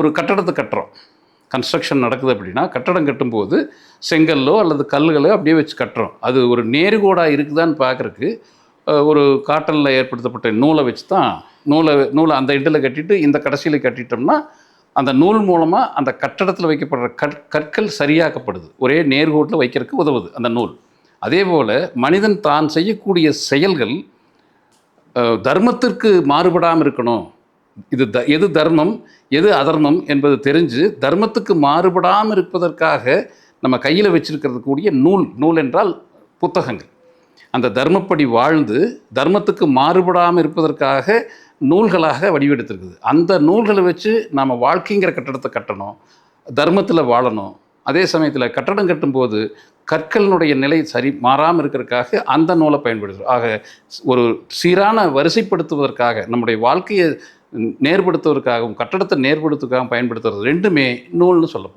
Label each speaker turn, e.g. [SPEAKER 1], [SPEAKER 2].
[SPEAKER 1] ஒரு கட்டடத்தை கட்டுறோம். கன்ஸ்ட்ரக்ஷன் நடக்குது அப்படின்னா கட்டடம் கட்டும்போது செங்கல்லோ அல்லது கல்லுகளோ அப்படியே வச்சு கட்டுறோம். அது ஒரு நேர்கோடாக இருக்குதான்னு பார்க்குறக்கு ஒரு காட்டனில் ஏற்படுத்தப்பட்ட நூலை வச்சு தான் நூலை நூலை அந்த இண்டில் கட்டிட்டு இந்த கடைசியில் கட்டிட்டோம்னா அந்த நூல் மூலமாக அந்த கட்டடத்தில் வைக்கப்படுற கற் கற்கள் சரியாக்கப்படுது. ஒரே நேர்கோட்டில் வைக்கிறதுக்கு உதவுது அந்த நூல். அதே போல் மனிதன் தான் செய்யக்கூடிய செயல்கள் தர்மத்திற்கு மாறுபடாமல் இருக்கணும். இது த எது தர்மம் எது அதர்மம் என்பது தெரிஞ்சு தர்மத்துக்கு மாறுபடாமல் இருப்பதற்காக நம்ம கையில் வச்சிருக்கிறது கூடிய நூல் நூல் என்றால் புத்தகங்கள். அந்த தர்மப்படி வாழ்ந்து தர்மத்துக்கு மாறுபடாமல் இருப்பதற்காக நூல்களாக வடிவெடுத்திருக்குது. அந்த நூல்களை வச்சு நாம் வாழ்க்கைங்கிற கட்டடத்தை கட்டணும் தர்மத்தில் வாழணும். அதே சமயத்தில் கட்டடம் கட்டும்போது கற்களினுடைய நிலை சரி மாறாமல் இருக்கிறதுக்காக அந்த நூலை பயன்படுத்துகிறோம் ஆக ஒரு சீரான வரிசைப்படுத்துவதற்காக நம்முடைய வாழ்க்கையை நேர்படுத்துவதற்காகவும் கட்டடத்தை நேர்படுத்துவதற்காகவும் பயன்படுத்துறது ரெண்டுமே நூல்னு சொல்லப்படும்.